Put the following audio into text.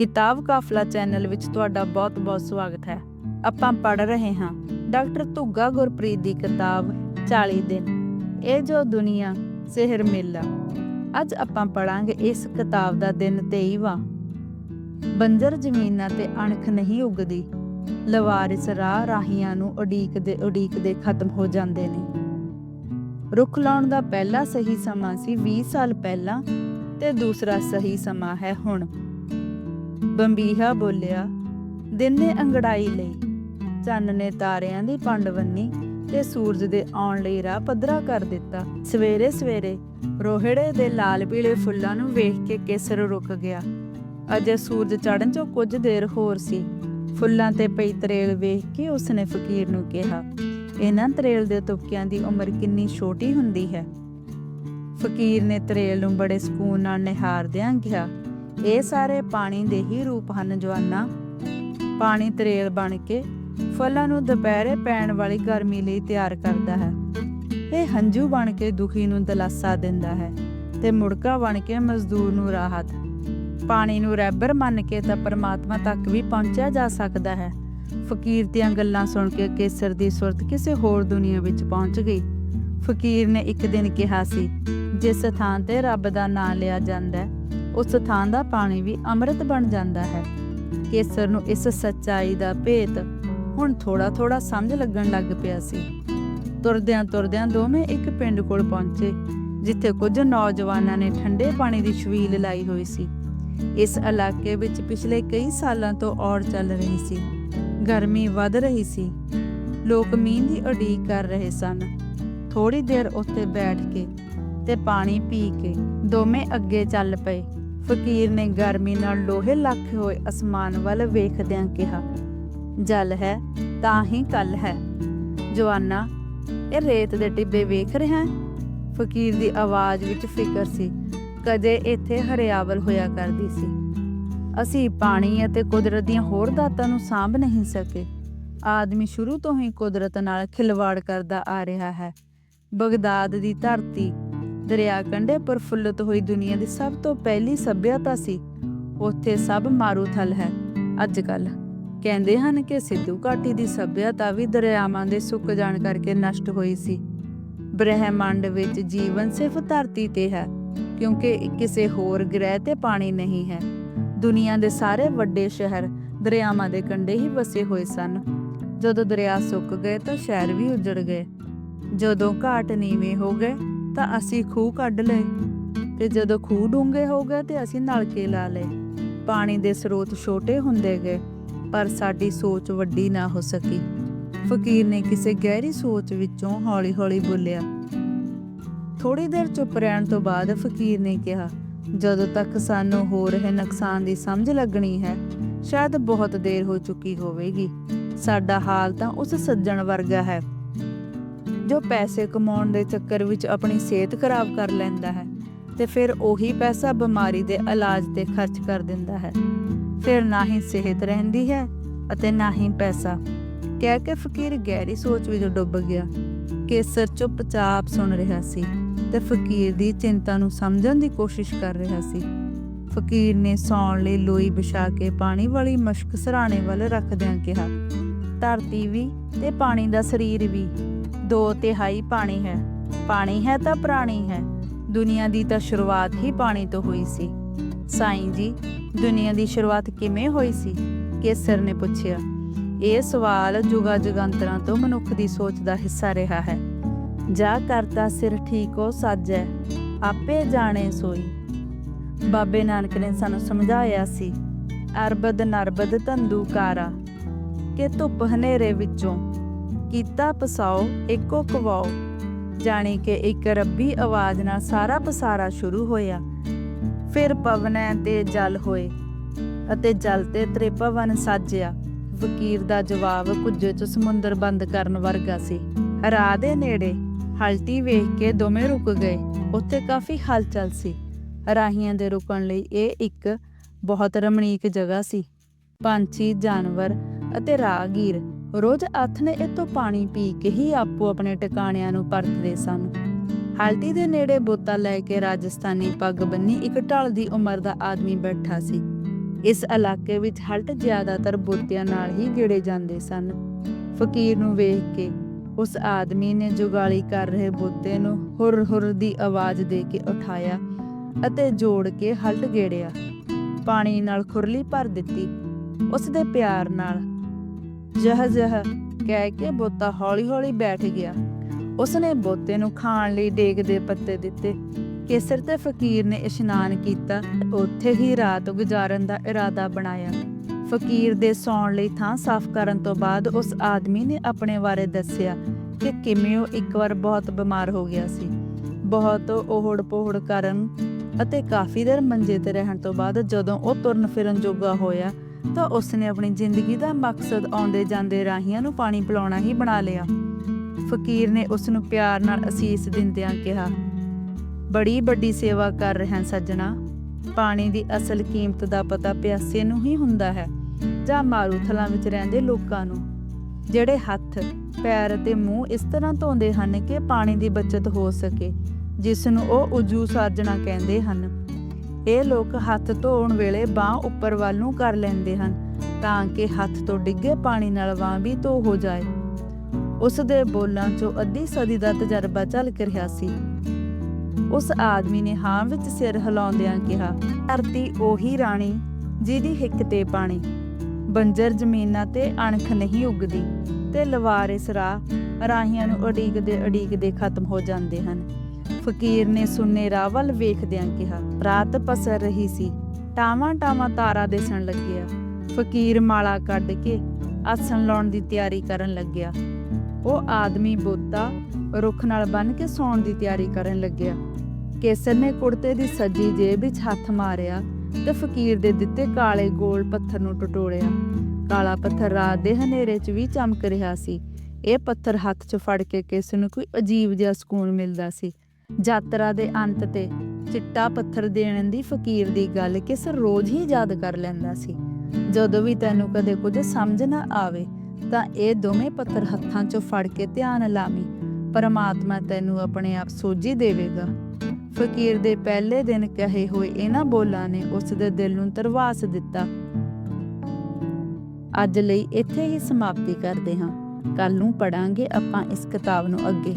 ਕਿਤਾਬ ਕਾਫਲਾ ਚੈਨਲ ਵਿੱਚ ਤੁਹਾਡਾ ਬਹੁਤ-ਬਹੁਤ ਸਵਾਗਤ ਹੈ। ਆਪਾਂ ਪੜ ਰਹੇ ਹਾਂ ਡਾਕਟਰ ਧੁੱਗਾ ਗੁਰਪ੍ਰੀਤ ਦੀ ਕਿਤਾਬ 40 ਦਿਨ, ਇਹ ਜੋ ਦੁਨੀਆ, ਸਿਹਰ ਮੇਲਾ। ਅੱਜ ਆਪਾਂ ਪੜਾਂਗੇ ਇਸ ਕਿਤਾਬ ਦਾ ਦਿਨ 23ਵਾਂ ਬੰਜਰ ਜ਼ਮੀਨਾਂ ਤੇ ਅਣਖ ਨਹੀਂ ਉੱਗਦੀ, ਲਵਾਰਿਸ ਰਾਹ ਰਾਹੀਆਂ ਨੂੰ ਉਡੀਕਦੇ ਉਡੀਕਦੇ ਖਤਮ ਹੋ ਜਾਂਦੇ ਨੇ। ਰੁੱਖ ਲਾਉਣ ਦਾ ਪਹਿਲਾ ਸਹੀ ਸਮਾਂ ਸੀ 20 ਸਾਲ ਪਹਿਲਾਂ ਤੇ ਦੂਸਰਾ ਸਹੀ ਸਮਾਂ ਹੈ ਹੁਣ। ਬੰਬੀਹਾ ਬੋਲਿਆ, ਦਿਨ ਨੇ ਅੰਗੜਾਈ ਲਈ। ਚੰਨ ਨੇ ਤਾਰਿਆਂ ਦੀ ਪੰਡ ਬੰਨੀ ਤੇ ਸੂਰਜ ਦੇ ਆਉਣ ਲਈ ਰਾਹ ਪੱਧਰਾ ਕਰ ਦਿੱਤਾ। ਸਵੇਰੇ ਸਵੇਰੇ ਰੋਹੜੇ ਦੇ ਲਾਲ ਪੀਲੇ ਫੁੱਲਾਂ ਨੂੰ ਵੇਖ ਕੇ ਕੇਸਰ ਰੁਕ ਗਿਆ। ਅਜੇ ਸੂਰਜ ਚੜ੍ਹਨ ਚੋਂ ਕੁਝ ਦੇਰ ਹੋਰ ਸੀ। ਫੁੱਲਾਂ ਤੇ ਪਈ ਤਰੇਲ ਵੇਖ ਕੇ ਉਸਨੇ ਫਕੀਰ ਨੂੰ ਕਿਹਾ, ਇਹਨਾਂ ਤਰੇਲ ਦੇ ਤੁਪਕਿਆਂ ਦੀ ਉਮਰ ਕਿੰਨੀ ਛੋਟੀ ਹੁੰਦੀ ਹੈ? ਫਕੀਰ ਨੇ ਤਰੇਲ ਨੂੰ ਬੜੇ ਸਕੂਨ ਨਾਲ ਨਿਹਾਰਦਿਆਂ ਕਿਹਾ ਇਹ ਸਾਰੇ ਪਾਣੀ ਦੇ ਹੀ ਰੂਪ ਹਨ ਜਵਾਨਾ। ਪਾਣੀ ਤਰੇਲ ਬਣ ਕੇ ਫਲਾਂ ਨੂੰ ਦੁਪਹਿਰੇ ਪੈਣ ਵਾਲੀ ਗਰਮੀ ਲਈ ਤਿਆਰ ਕਰਦਾ ਹੈ। ਇਹ ਹੰਝੂ ਬਣ ਕੇ ਦੁਖੀ ਨੂੰ ਦਲਾਸਾ ਦਿੰਦਾ ਹੈ ਤੇ ਮੁੜਕਾ ਬਣ ਕੇ ਮਜ਼ਦੂਰ ਨੂੰ ਰਾਹਤ। ਪਾਣੀ ਨੂੰ ਰੈਬਰ ਮੰਨ ਕੇ ਤਾਂ ਪਰਮਾਤਮਾ ਤੱਕ ਵੀ ਪਹੁੰਚਿਆ ਜਾ ਸਕਦਾ ਹੈ। ਫਕੀਰ ਦੀਆਂ ਗੱਲਾਂ ਸੁਣ ਕੇ ਕੇਸਰ ਦੀ ਸੁਰਤ ਕਿਸੇ ਹੋਰ ਦੁਨੀਆ ਵਿੱਚ ਪਹੁੰਚ ਗਈ। ਫਕੀਰ ਨੇ ਇੱਕ ਦਿਨ ਕਿਹਾ ਸੀ, ਜਿਸ ਥਾਂ ਤੇ ਰੱਬ ਦਾ ਨਾਮ ਲਿਆ ਜਾਂਦਾ ਹੈ ਉਸ ਥਾਂ ਦਾ ਪਾਣੀ ਵੀ ਅੰਮ੍ਰਿਤ ਬਣ ਜਾਂਦਾ ਹੈ। ਕੇਸਰ ਨੂੰ ਇਸ ਸੱਚਾਈ ਦਾ ਭੇਤ ਹੁਣ ਥੋੜਾ ਥੋੜਾ ਸਮਝ ਲੱਗਣ ਲੱਗ ਪਿਆ ਸੀ। ਤੁਰਦਿਆਂ ਤੁਰਦਿਆਂ ਦੋਵੇਂ ਇੱਕ ਪਿੰਡ ਕੋਲ ਪਹੁੰਚੇ, ਜਿੱਥੇ ਕੁਝ ਨੌਜਵਾਨਾਂ ਨੇ ਠੰਡੇ ਪਾਣੀ ਦੀ ਛਵੀਲ ਲਾਈ ਹੋਈ ਸੀ। ਇਸ ਇਲਾਕੇ ਵਿੱਚ ਪਿਛਲੇ ਕਈ ਸਾਲਾਂ ਤੋਂ ਔੜ ਚੱਲ ਰਹੀ ਸੀ। ਗਰਮੀ ਵੱਧ ਰਹੀ ਸੀ। ਲੋਕ ਮੀਂਹ ਦੀ ਉਡੀਕ ਕਰ ਰਹੇ ਸਨ। ਥੋੜੀ ਦੇਰ ਉੱਥੇ ਬੈਠ ਕੇ ਤੇ ਪਾਣੀ ਪੀ ਕੇ ਦੋਵੇਂ ਅੱਗੇ ਚੱਲ ਪਏ। ਫਕੀਰ ਨੇ ਗਰਮੀ ਨਾਲ ਲੋਹੇ ਲੱਖੇ ਹੋਏ ਅਸਮਾਨ ਵੱਲ ਵੇਖਦਿਆਂ ਕਿਹਾ, ਜਲ ਹੈ, ਤਾਂ ਹੀ ਕੱਲ ਹੈ। ਜਵਾਨਾ, ਇਹ ਰੇਤ ਦੇ ਟਿੱਬੇ ਵੇਖ ਰਿਹਾ ਫਕੀਰ ਦੀ ਆਵਾਜ਼ ਵਿੱਚ ਫਿਕਰ ਸੀ, ਕਦੇ ਇੱਥੇ ਹਰਿਆਵਲ ਹੋਇਆ ਕਰਦੀ ਸੀ। ਅਸੀਂ ਪਾਣੀ ਅਤੇ ਕੁਦਰਤ ਦੀਆਂ ਹੋਰ ਦਾਤਾਂ ਨੂੰ ਸਾਂਭ ਨਹੀਂ ਸਕੇ। ਆਦਮੀ ਸ਼ੁਰੂ ਤੋਂ ਹੀ ਕੁਦਰਤ ਨਾਲ ਖਿਲਵਾੜ ਕਰਦਾ ਆ ਰਿਹਾ ਹੈ। ਬਗਦਾਦ ਦੀ ਧਰਤੀ ਦਰਿਆ ਕੰਢੇ ਪ੍ਰਫੁੱਲਤ ਹੋਈ ਦੁਨੀਆ ਦੀ ਸਭ ਤੋਂ ਪਹਿਲੀ ਸੱਭਿਅਤਾ ਸੀ। ਉੱਥੇ ਸਭ ਮਾਰੂਥਲ ਹੈ। ਅੱਜ ਕੱਲ ਕਹਿੰਦੇ ਹਨ ਕਿ ਸਿੱਧੂ ਘਾਟੀ ਦੀ ਸਭਿਅਤਾ ਵੀ ਦਰਿਆਵਾਂ ਦੇ ਸੁੱਕ ਜਾਣ ਕਰਕੇ ਨਸ਼ਟ ਹੋਈ ਸੀ। ਬ੍ਰਹਿਮੰਡ ਵਿੱਚ ਜੀਵਨ ਸਿਰਫ ਧਰਤੀ ਤੇ ਹੈ, ਕਿਉਂਕਿ ਕਿਸੇ ਹੋਰ ਗ੍ਰਹਿ ਤੇ ਪਾਣੀ ਨਹੀਂ ਹੈ। ਦੁਨੀਆ ਦੇ ਸਾਰੇ ਵੱਡੇ ਸ਼ਹਿਰ ਦਰਿਆਵਾਂ ਦੇ ਕੰਢੇ ਹੀ ਵਸੇ ਹੋਏ ਸਨ। ਜਦੋਂ ਦਰਿਆ ਸੁੱਕ ਗਏ ਤਾਂ ਸ਼ਹਿਰ ਵੀ ਉਜੜ ਗਏ। ਜਦੋਂ ਘਾਟ ਨੀਵੇਂ ਹੋ ਗਏ ਤਾਂ ਅਸੀਂ ਖੂਹ ਕੱਢ ਲਏ। ਤੇ ਜਦੋਂ ਖੂਹ ਡੂੰਘੇ ਹੋ ਗਏ ਤੇ ਅਸੀਂ ਨਲਕੇ ਲਾ ਲਏ। ਪਾਣੀ ਦੇ ਸਰੋਤ ਛੋਟੇ ਹੁੰਦੇ ਗਏ, ਪਰ ਸਾਡੀ ਸੋਚ ਵੱਡੀ ਨਾ ਹੋ ਸਕੀ। ਫਕੀਰ ਨੇ ਕਿਸੇ ਗਹਿਰੀ ਸੋਚ ਵਿੱਚੋਂ ਹੌਲੀ-ਹੌਲੀ ਬੋਲਿਆ ਥੋੜੀ ਦੇਰ ਚੁੱਪ ਰਹਿਣ ਤੋਂ ਬਾਅਦ ਫਕੀਰ ਨੇ ਕਿਹਾ, ਜਦੋਂ ਤੱਕ ਸਾਨੂੰ ਹੋ ਰਹੇ ਨੁਕਸਾਨ ਦੀ ਸਮਝ ਲੱਗਣੀ ਹੈ, ਸ਼ਾਇਦ ਬਹੁਤ ਦੇਰ ਹੋ ਚੁੱਕੀ ਹੋਵੇਗੀ। ਸਾਡਾ ਹਾਲ ਤਾਂ ਉਸ ਸੱਜਣ ਵਰਗਾ ਹੈ। ਜੋ ਪੈਸੇ ਕਮਾਉਣ ਦੇ ਚੱਕਰ ਵਿੱਚ ਆਪਣੀ ਸਿਹਤ ਖਰਾਬ ਕਰ ਲੈਂਦਾ ਹੈ ਤੇ ਫਿਰ ਉਹੀ ਪੈਸਾ ਬਿਮਾਰੀ ਦੇ ਇਲਾਜ ਤੇ ਖਰਚ ਕਰ ਦਿੰਦਾ ਹੈ। ਫਿਰ ਨਾ ਹੀ ਸਿਹਤ ਰਹਿੰਦੀ ਹੈ ਅਤੇ ਨਾ ਹੀ ਪੈਸਾ। ਕਹਿ ਕੇ ਫਕੀਰ ਗਹਿਰੀ ਸੋਚ ਵਿੱਚ ਡੁੱਬ ਗਿਆ ਕੇਸਰ ਚੁੱਪਚਾਪ ਸੁਣ ਰਿਹਾ ਸੀ ਤੇ ਫਕੀਰ ਦੀ ਚਿੰਤਾ ਨੂੰ ਸਮਝਣ ਦੀ ਕੋਸ਼ਿਸ਼ ਕਰ ਰਿਹਾ ਸੀ। ਫਕੀਰ ਨੇ ਸੌਣ ਲਈ ਲੋਈ ਵਿਛਾ ਕੇ ਪਾਣੀ ਵਾਲੀ ਮਸ਼ਕ ਸਰਾਣੇ ਵੱਲ ਰੱਖਦਿਆਂ ਕਿਹਾ, ਧਰਤੀ ਵੀ ਤੇ ਪਾਣੀ ਦਾ ਸਰੀਰ ਵੀ। ਦੋ ਤਿਹਾਈ ਪਾਣੀ ਹੈ। ਪਾਣੀ ਹੈ ਤਾਂ ਪ੍ਰਾਣੀ ਹੈ। ਦੁਨੀਆ ਦੀ ਤਾਂ ਸ਼ੁਰੂਆਤ ਹੀ ਪਾਣੀ ਤੋਂ ਹੋਈ ਸੀ। ਸਾਈਂ ਜੀ, ਦੁਨੀਆ ਦੀ ਸ਼ੁਰੂਆਤ ਕਿਵੇਂ ਹੋਈ ਸੀ? ਕੇਸਰ ਨੇ ਪੁੱਛਿਆ। ਇਹ ਸਵਾਲ ਜੁਗਾ ਜੁਗੰਤਰਾਂ ਤੋਂ ਮਨੁੱਖ ਦੀ ਸੋਚ ਦਾ ਹਿੱਸਾ ਰਿਹਾ ਹੈ। ਜਾ ਕਰਤਾ ਸਿਰ ਠੀਕੋ ਸਾਜੈ, ਆਪੇ ਜਾਣੇ ਸੋਈ। ਬਾਬੇ ਨਾਨਕ ਨੇ ਸਾਨੂੰ ਸਮਝਾਇਆ ਸੀ, ਅਰਬਦ ਨਰਬਦ ਧੰਦੂ ਕਾਰਾ ਕਿ ਧੁੱਪ ਹਨੇਰੇ ਵਿੱਚੋਂ ਕੀਤਾ ਪਸਾਓ, ਇੱਕੋ ਕਵਾਓ। ਜਾਣੀ ਕਿ ਇੱਕ ਰੱਬੀ ਆਵਾਜ਼ ਨਾਲ ਸਾਰਾ ਪਸਾਰਾ ਸ਼ੁਰੂ ਹੋਇਆ। ਫਿਰ ਪਵਨੈ ਤੇ ਜਲ ਹੋਏ ਅਤੇ ਜਲ ਤੇ ਤ੍ਰਿਪਵਨ ਸਾਜਿਆ। ਵਕੀਰ ਦਾ ਜਵਾਬ ਕੁੱਜੇ ਚ ਸਮੁੰਦਰ ਬੰਦ ਕਰਨ ਵਰਗਾ ਸੀ। ਰਾਹ ਦੇ ਨੇੜੇ ਹਲਟੀ ਵੇਖ ਕੇ ਦੋਵੇਂ ਰੁਕ ਗਏ। ਉੱਥੇ ਕਾਫੀ ਹਲਚਲ ਸੀ। ਰਾਹੀਆਂ ਦੇ ਰੁਕਣ ਲਈ ਇਹ ਇੱਕ ਬਹੁਤ ਰਮਣੀਕ ਜਗ੍ਹਾ ਸੀ। ਪੰਛੀ, ਜਾਨਵਰ ਅਤੇ ਰਾਹਗੀਰ ਰੋਜ਼ ਆਥਣੇ ਇਤੋਂ ਪਾਣੀ ਪੀ ਕੇ ਹੀ ਆਪੋ ਆਪਣੇ ਟਿਕਾਣਿਆਂ ਨੂੰ ਪਰਤਦੇ ਸਨ। ਹਲਟੀ ਦੇ ਨੇੜੇ ਬੋਤਾ ਲੈ ਕੇ ਰਾਜਸਥਾਨੀ ਪੱਗ ਬੰਨੀ ਇੱਕ ਢਲ ਦੀ ਉਮਰ ਦਾ ਆਦਮੀ ਬੈਠਾ ਸੀ। ਇਸ ਇਲਾਕੇ ਵਿੱਚ ਹਲਟ ਜ਼ਿਆਦਾਤਰ ਬੋਤਿਆਂ ਨਾਲ ਹੀ ਗੇੜੇ ਜਾਂਦੇ ਸਨ। ਫਕੀਰ ਨੂੰ ਵੇਖ ਕੇ ਉਸ ਆਦਮੀ ਨੇ ਜੁਗਾਲੀ ਕਰ ਰਹੇ ਬੋਤੇ ਨੂੰ ਹੁਰ ਹੁਰ ਦੀ ਆਵਾਜ਼ ਦੇ ਕੇ ਉਠਾਇਆ ਅਤੇ ਜੋੜ ਕੇ ਹਲਟ ਗੇੜਿਆ। ਪਾਣੀ ਨਾਲ ਖੁਰਲੀ ਭਰ ਦਿੱਤੀ। ਉਸ ਦੇ ਪਿਆਰ ਨਾਲ ਜਹ ਜਹ ਕਹਿ ਕੇ ਬੋਤਾ ਹੌਲੀ-ਹੌਲੀ ਬੈਠ ਗਿਆ। ਉਸਨੇ ਬੋਤੇ ਨੂੰ ਖਾਣ ਲਈ ਡੇਗ ਦੇ ਪੱਤੇ ਦਿੱਤੇ। ਕੇਸਰ ਤੇ ਫਕੀਰ ਨੇ ਇਸ਼ਨਾਨ ਕੀਤਾ। ਉੱਥੇ ਹੀ ਰਾਤ ਗੁਜ਼ਾਰਨ ਦਾ ਇਰਾਦਾ ਬਣਾਇਆ। ਫਕੀਰ ਦੇ ਸੌਣ ਲਈ ਥਾਂ ਸਾਫ਼ ਕਰਨ ਤੋਂ ਬਾਅਦ ਉਸ ਆਦਮੀ ਨੇ ਆਪਣੇ ਬਾਰੇ ਦੱਸਿਆ ਕਿ ਕਿਵੇਂ ਉਹ ਇੱਕ ਵਾਰ ਬਹੁਤ ਬਿਮਾਰ ਹੋ ਗਿਆ ਸੀ। ਬਹੁਤ ਓਹੜ ਪੋਹੜ ਕਰਨ ਅਤੇ ਕਾਫੀ ਦੇਰ ਮੰਜੇ ਤੇ ਰਹਿਣ ਤੋਂ ਬਾਅਦ ਜਦੋਂ ਉਹ ਤੁਰਨ ਫਿਰਨ ਜੋਗਾ ਹੋਇਆ ਤਾਂ ਉਸਨੇ ਆਪਣੀ ਜ਼ਿੰਦਗੀ ਦਾ ਮਕਸਦ ਆਉਂਦੇ ਜਾਂਦੇ ਰਾਹੀਆਂ ਨੂੰ ਪਾਣੀ ਪਿਲਾਉਣਾ ਹੀ ਬਣਾ ਲਿਆ। ਫਕੀਰ ਨੇ ਉਸ ਨੂੰ ਪਿਆਰ ਨਾਲ ਅਸੀਸ ਦਿੰਦਿਆਂ ਕਿਹਾ, ਬੜੀ ਵੱਡੀ ਸੇਵਾ ਕਰ ਰਿਹਾ ਸੱਜਣਾ। ਪਾਣੀ ਦੀ ਅਸਲ ਕੀਮਤ ਦਾ ਪਤਾ ਪਿਆਸੇ ਨੂੰ ਹੀ ਹੁੰਦਾ ਹੈ, ਜਾਂ ਮਾਰੂਥਲਾਂ ਵਿੱਚ ਰਹਿੰਦੇ ਲੋਕਾਂ ਨੂੰ। ਜਿਹੜੇ ਹੱਥ, ਪੈਰ ਅਤੇ ਮੂੰਹ ਇਸ ਤਰ੍ਹਾਂ ਧੋਂਦੇ ਹਨ ਕਿ ਪਾਣੀ ਦੀ ਬਚਤ ਹੋ ਸਕੇ, ਜਿਸ ਨੂੰ ਉਹ ਉਜੂ ਸਾਜਣਾ ਕਹਿੰਦੇ ਹਨ। ਇਹ ਲੋਕ ਹੱਥ ਧੋਣ ਵੇਲੇ ਬਾਹ ਉੱਪਰ ਵੱਲ ਨੂੰ ਕਰ ਲੈਂਦੇ ਹਨ, ਤਾਂ ਕਿ ਹੱਥ ਤੋਂ ਡਿੱਗੇ ਪਾਣੀ ਨਾਲ ਬਾਂਹ ਵੀ ਧੋ ਹੋ ਜਾਏ। ਉਸ ਦੇ ਬੋਲਾਂ 'ਚੋਂ ਅੱਧੀ ਸਦੀ ਦਾ ਤਜਰਬਾ ਝਲਕ ਰਿਹਾ ਸੀ। ਉਸ ਆਦਮੀ ਨੇ ਹਾਂ ਵਿੱਚ ਸਿਰ ਹਿਲਾਉਂਦਿਆਂ ਕਿਹਾ, ਧਰਤੀ ਉਹੀ ਰਾਣੀ ਜਿਹਦੀ ਹਿੱਕ ਤੇ ਪਾਣੀ। ਬੰਜਰ ਜ਼ਮੀਨਾਂ ਤੇ ਅਣਖ ਨਹੀਂ ਉੱਗਦੀ ਤੇ ਲਵਾਰਿਸ ਰਾਹ ਰਾਹੀਆਂ ਨੂੰ ਅਡੀਕਦੇ ਅਡੀਕਦੇ ਖਤਮ ਹੋ ਜਾਂਦੇ ਹਨ। ਫਕੀਰ ਨੇ ਸੁੰਨੇ ਰਾਹ ਵੱਲ ਵੇਖਦਿਆਂ ਕਿਹਾ, ਰਾਤ ਪਸਰ ਰਹੀ ਸੀ। ਟਾਵਾਂ ਟਾਵਾਂ ਤਾਰਾ ਦਿਸਣ ਲੱਗਿਆ। ਫਕੀਰ ਮਾਲਾ ਕੱਢ ਕੇ ਆਸਣ ਲਾਉਣ ਦੀ ਤਿਆਰੀ ਕਰਨ ਲੱਗਿਆ। ਉਹ ਆਦਮੀ ਬੋਤਾ ਰੁੱਖ ਨਾਲ ਬੰਨ ਕੇ ਸੌਣ ਦੀ ਤਿਆਰੀ ਕਰਨ ਲੱਗਿਆ। ਕੇਸਰ ਨੇ ਕੁੜਤੇ ਦੀ ਸੱਜੀ ਜੇਬ ਵਿੱਚ ਹੱਥ ਮਾਰਿਆ ਤੇ ਫਕੀਰ ਦੇ ਦਿੱਤੇ ਕਾਲੇ ਗੋਲ ਪੱਥਰ ਨੂੰ ਟਟੋੜਿਆ ਕਾਲਾ ਪੱਥਰ ਰਾਤ ਦੇ ਹਨੇਰੇ 'ਚ ਵੀ ਚਮਕ ਰਿਹਾ ਸੀ। ਇਹ ਪੱਥਰ ਹੱਥ 'ਚ ਫੜ ਕੇ ਕਿਸ ਨੂੰ ਕੋਈ ਅਜੀਬ ਜਿਹਾ ਸਕੂਨ ਮਿਲਦਾ ਸੀ। ਯਾਤਰਾ ਦੇ ਅੰਤ ਤੇ ਚਿੱਟਾ ਪੱਥਰ ਦੇਣ ਦੀ ਫਕੀਰ ਦੀ ਗੱਲ ਕਿਸ ਰੋਜ਼ ਹੀ ਯਾਦ ਕਰ ਲੈਂਦਾ ਸੀ। ਜਦੋਂ ਵੀ ਤੈਨੂੰ ਕਦੇ ਕੁਝ ਸਮਝ ਨਾ ਆਵੇ, ਤਾਂ ਇਹ ਦੋਵੇਂ ਪੱਥਰ ਹੱਥਾਂ 'ਚੋਂ ਫੜ ਕੇ ਧਿਆਨ ਲਾਵੀਂ। ਪਰਮਾਤਮਾ ਤੈਨੂੰ ਆਪਣੇ ਆਪ ਸੋਝੀ ਦੇਵੇਗਾ। ਫਕੀਰ ਦੇ ਪਹਿਲੇ ਦਿਨ ਕਹੇ ਹੋਏ ਇਹਨਾਂ ਬੋਲਾਂ ਨੇ ਉਸ ਦੇ ਦਿਲ ਨੂੰ ਤਰਵਾਸ ਦਿੱਤਾ। ਅੱਜ ਲਈ ਇੱਥੇ ਹੀ ਸਮਾਪਤੀ ਕਰਦੇ ਹਾਂ। ਕੱਲ ਨੂੰ ਪੜਾਂਗੇ ਆਪਾਂ ਇਸ ਕਿਤਾਬ ਨੂੰ ਅੱਗੇ।